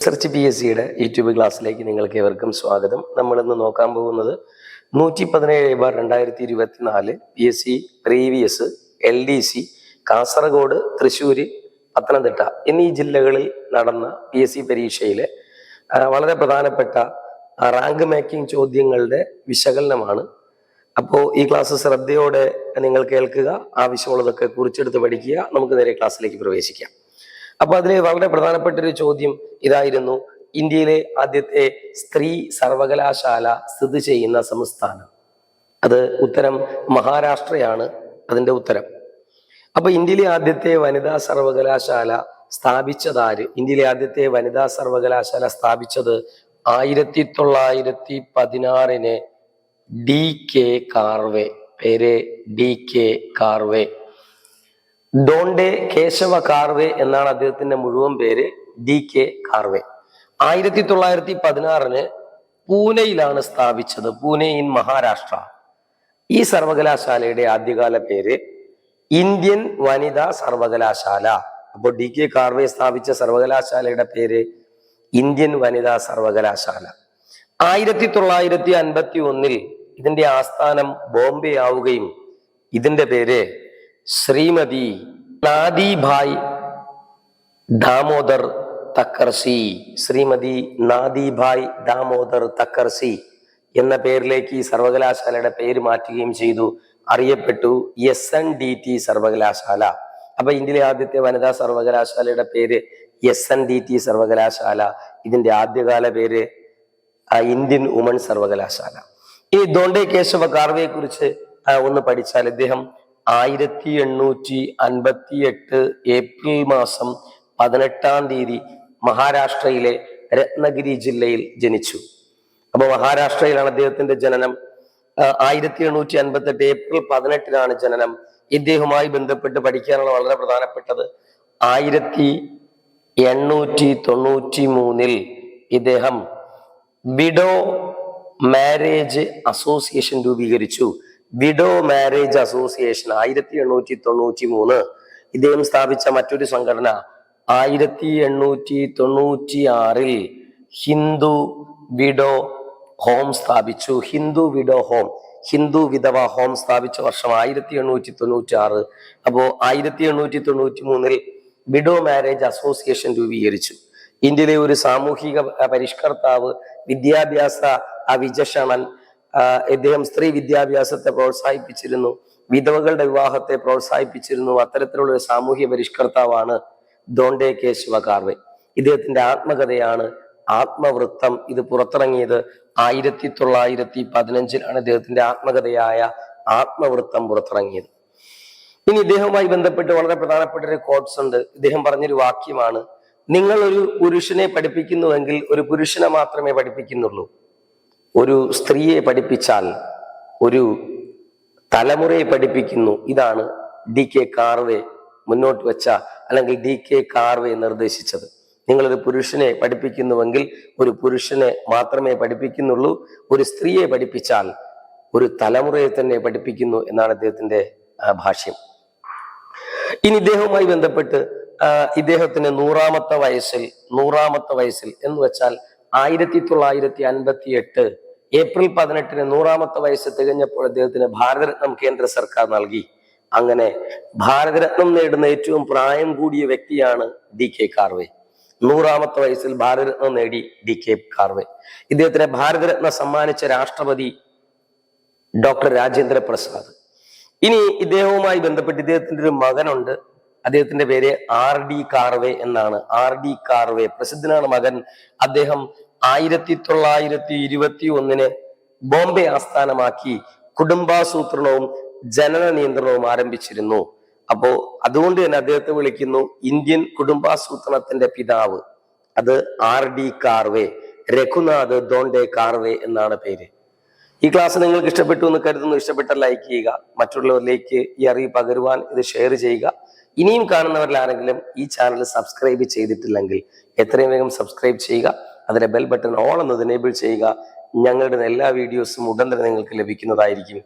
Research P S സിയുടെ YouTube ക്ലാസ്സിലേക്ക് നിങ്ങൾക്ക് ഏവർക്കും സ്വാഗതം. നമ്മൾ ഇന്ന് നോക്കാൻ പോകുന്നത് നൂറ്റി പതിനേഴ് ബാർ രണ്ടായിരത്തി ഇരുപത്തിനാല് P S C previous L D C Kasaragod Thrissur Pathanamthitta എന്നീ ജില്ലകളിൽ നടന്ന പി എസ് സി പരീക്ഷയിലെ വളരെ പ്രധാനപ്പെട്ട റാങ്ക് മേക്കിംഗ് ചോദ്യങ്ങളുടെ വിശകലനമാണ്. അപ്പോൾ ഈ ക്ലാസ് ശ്രദ്ധയോടെ നിങ്ങൾ കേൾക്കുക ആവശ്യമുള്ളതൊക്കെ കുറിച്ചെടുത്ത് പഠിക്കുക നമുക്ക് നേരെ ക്ലാസ്സിലേക്ക് പ്രവേശിക്കാം. അപ്പൊ അതിലെ വളരെ പ്രധാനപ്പെട്ട ഒരു ചോദ്യം ഇതായിരുന്നു. ഇന്ത്യയിലെ ആദ്യത്തെ സ്ത്രീ സർവകലാശാല സ്ഥിതി ചെയ്യുന്ന സംസ്ഥാനം. അത് ഉത്തരം മഹാരാഷ്ട്രയാണ്. അതിന്റെ ഉത്തരം. അപ്പൊ ഇന്ത്യയിലെ ആദ്യത്തെ വനിതാ സർവകലാശാല സ്ഥാപിച്ചതാര്? ഇന്ത്യയിലെ ആദ്യത്തെ വനിതാ സർവകലാശാല സ്ഥാപിച്ചത് ആയിരത്തി തൊള്ളായിരത്തി പതിനാറിന് ഡി കെ കാർവേ. പേര് ഡി കെ കാർവേ. ഡോണ്ടെ കേശവ കാർവേ എന്നാണ് അദ്ദേഹത്തിന്റെ മുഴുവൻ പേര് ഡി കെ കാർവേ. ആയിരത്തി തൊള്ളായിരത്തി പതിനാറിന് പൂനെയിലാണ് സ്ഥാപിച്ചത് പൂനെ ഇൻ മഹാരാഷ്ട്ര. ഈ സർവകലാശാലയുടെ ആദ്യകാല പേര് ഇന്ത്യൻ വനിതാ സർവകലാശാല. അപ്പോൾ ഡി കെ കാർവേ സ്ഥാപിച്ച സർവകലാശാലയുടെ പേര് ഇന്ത്യൻ വനിതാ സർവകലാശാല. ആയിരത്തി തൊള്ളായിരത്തി അൻപത്തി ഒന്നിൽ ഇതിന്റെ ആസ്ഥാനം ബോംബെ ആവുകയും ഇതിന്റെ പേര് ശ്രീമതി നാദിഭായ് ദാമോദർ തക്കർസി. ശ്രീമതി നാദിഭായ് ദാമോദർ തക്കർസി എന്ന പേരിലേക്ക് ഈ സർവകലാശാലയുടെ പേര് മാറ്റുകയും ചെയ്തു. അറിയപ്പെട്ടു എസ് എൻ ഡി ടി സർവകലാശാല. അപ്പൊ ഇന്ത്യയിലെ ആദ്യത്തെ വനിതാ സർവകലാശാലയുടെ പേര് എസ് എൻ ഡി ടി സർവകലാശാല. ഇതിന്റെ ആദ്യകാല പേര് ഇന്ത്യൻ വുമൺ സർവകലാശാല. ഈ ദോണ്ടെ കേശവ കാർവയെ കുറിച്ച് ഒന്ന് പഠിച്ചാൽ ഇദ്ദേഹം ആയിരത്തി എണ്ണൂറ്റി അൻപത്തി എട്ട് ഏപ്രിൽ മാസം പതിനെട്ടാം തീയതി മഹാരാഷ്ട്രയിലെ രത്നഗിരി ജില്ലയിൽ ജനിച്ചു. അപ്പൊ മഹാരാഷ്ട്രയിലാണ് അദ്ദേഹത്തിന്റെ ജനനം. ആയിരത്തി എണ്ണൂറ്റി അൻപത്തി എട്ട് ഏപ്രിൽ പതിനെട്ടിനാണ് ജനനം. ഇദ്ദേഹവുമായി ബന്ധപ്പെട്ട് പഠിക്കാനുള്ള വളരെ പ്രധാനപ്പെട്ടത് ആയിരത്തി എണ്ണൂറ്റി തൊണ്ണൂറ്റി മൂന്നിൽ ഇദ്ദേഹം വിഡോ മാരേജ് അസോസിയേഷൻ രൂപീകരിച്ചു. വിഡോ മാരേജ് അസോസിയേഷൻ ആയിരത്തി എണ്ണൂറ്റി തൊണ്ണൂറ്റി മൂന്ന്. ഇദ്ദേഹം സ്ഥാപിച്ച മറ്റൊരു സംഘടന ആയിരത്തി എണ്ണൂറ്റി തൊണ്ണൂറ്റി ആറിൽ ഹിന്ദു വിഡോ ഹോം സ്ഥാപിച്ചു. ഹിന്ദു വിഡോ ഹോം ഹിന്ദു വിധവ ഹോം സ്ഥാപിച്ച വർഷം ആയിരത്തി എണ്ണൂറ്റി തൊണ്ണൂറ്റി ആറ്. അപ്പോ ആയിരത്തി എണ്ണൂറ്റി തൊണ്ണൂറ്റി മൂന്നിൽ വിഡോ മാരേജ് അസോസിയേഷൻ രൂപീകരിച്ചു. ഇന്ത്യയിലെ ഒരു സാമൂഹിക പരിഷ്കർത്താവ് വിദ്യാഭ്യാസ ആ, വിചക്ഷണൻ ആ, ഇദ്ദേഹം സ്ത്രീ വിദ്യാഭ്യാസത്തെ പ്രോത്സാഹിപ്പിച്ചിരുന്നു. വിധവകളുടെ വിവാഹത്തെ പ്രോത്സാഹിപ്പിച്ചിരുന്നു. അത്തരത്തിലുള്ള ഒരു സാമൂഹ്യ പരിഷ്കർത്താവാണ് ദോണ്ടെ കെ ശിവകാർവെ. ഇദ്ദേഹത്തിന്റെ ആത്മകഥയാണ് ആത്മവൃത്തം. ഇത് പുറത്തിറങ്ങിയത് ആയിരത്തി തൊള്ളായിരത്തി പതിനഞ്ചിലാണ് ഇദ്ദേഹത്തിന്റെ ആത്മകഥയായ ആത്മവൃത്തം പുറത്തിറങ്ങിയത്. ഇനി ഇദ്ദേഹവുമായി ബന്ധപ്പെട്ട് വളരെ പ്രധാനപ്പെട്ട ഒരു കോട്സ് ഉണ്ട്. ഇദ്ദേഹം പറഞ്ഞൊരു വാക്യമാണ്. നിങ്ങൾ ഒരു പുരുഷനെ പഠിപ്പിക്കുന്നുവെങ്കിൽ ഒരു പുരുഷനെ മാത്രമേ പഠിപ്പിക്കുന്നുള്ളൂ. ഒരു സ്ത്രീയെ പഠിപ്പിച്ചാൽ ഒരു തലമുറയെ പഠിപ്പിക്കുന്നു. ഇതാണ് ഡി കെ കാർവെ മുന്നോട്ട് വെച്ച അല്ലെങ്കിൽ ഡി കെ കാർവെ നിർദ്ദേശിച്ചത്. നിങ്ങളൊരു പുരുഷനെ പഠിപ്പിക്കുന്നുവെങ്കിൽ ഒരു പുരുഷനെ മാത്രമേ പഠിപ്പിക്കുന്നുള്ളൂ. ഒരു സ്ത്രീയെ പഠിപ്പിച്ചാൽ ഒരു തലമുറയെ തന്നെ പഠിപ്പിക്കുന്നു എന്നാണ് അദ്ദേഹത്തിന്റെ ഭാഷ്യം. ഇനി ഇദ്ദേഹവുമായി ബന്ധപ്പെട്ട് ഇദ്ദേഹത്തിന് നൂറാമത്തെ വയസ്സിൽ നൂറാമത്തെ വയസ്സിൽ എന്ന് വെച്ചാൽ ആയിരത്തി തൊള്ളായിരത്തി അൻപത്തി എട്ട് ഏപ്രിൽ പതിനെട്ടിന് നൂറാമത്തെ വയസ്സ് തികഞ്ഞപ്പോൾ അദ്ദേഹത്തിന് ഭാരതരത്നം കേന്ദ്ര സർക്കാർ നൽകി. അങ്ങനെ ഭാരതരത്നം നേടുന്ന ഏറ്റവും പ്രായം കൂടിയ വ്യക്തിയാണ് ഡി കെ കാർവെ. നൂറാമത്തെ വയസ്സിൽ ഭാരതരത്നം നേടി ഡി കെ കാർവെ. ഇദ്ദേഹത്തിന് ഭാരതരത്ന സമ്മാനിച്ച രാഷ്ട്രപതി ഡോക്ടർ രാജേന്ദ്ര പ്രസാദ്. ഇനി ഇദ്ദേഹവുമായി ബന്ധപ്പെട്ട് ഇദ്ദേഹത്തിന്റെ ഒരു മകനുണ്ട്. അദ്ദേഹത്തിന്റെ പേര് ആർ ഡി കാർവേ എന്നാണ്. ആർ ഡി കാർവേ പ്രസിദ്ധനാണ് മകൻ. അദ്ദേഹം ആയിരത്തി തൊള്ളായിരത്തി ഇരുപത്തി ഒന്നിന് ബോംബെ ആസ്ഥാനമാക്കി കുടുംബാസൂത്രണവും ജനന നിയന്ത്രണവും ആരംഭിച്ചിരുന്നു. അപ്പോ അതുകൊണ്ട് തന്നെ അദ്ദേഹത്തെ വിളിക്കുന്നു ഇന്ത്യൻ കുടുംബാസൂത്രണത്തിന്റെ പിതാവ്. അത് ആർ ഡി കാർവേ രഘുനാഥ് ദോണ്ടെ കാർവേ എന്നാണ് പേര്. ഈ ക്ലാസ് നിങ്ങൾക്ക് ഇഷ്ടപ്പെട്ടു എന്ന് കരുതുന്നു. ഇഷ്ടപ്പെട്ട ലൈക്ക് ചെയ്യുക. മറ്റുള്ളവരിലേക്ക് ഈ അറിവ് പകരുവാൻ ഇത് ഷെയർ ചെയ്യുക. ഇനിയും കാണുന്നവരിൽ ആരെങ്കിലും ഈ ചാനൽ സബ്സ്ക്രൈബ് ചെയ്തിട്ടില്ലെങ്കിൽ എത്രയും വേഗം സബ്സ്ക്രൈബ് ചെയ്യുക. അതിലെ ബെൽ ബട്ടൺ ഓൾ എന്നത് എനേബിൾ ചെയ്യുക. ഞങ്ങളുടെ എല്ലാ വീഡിയോസും ഉടൻ തന്നെ നിങ്ങൾക്ക് ലഭിക്കുന്നതായിരിക്കും.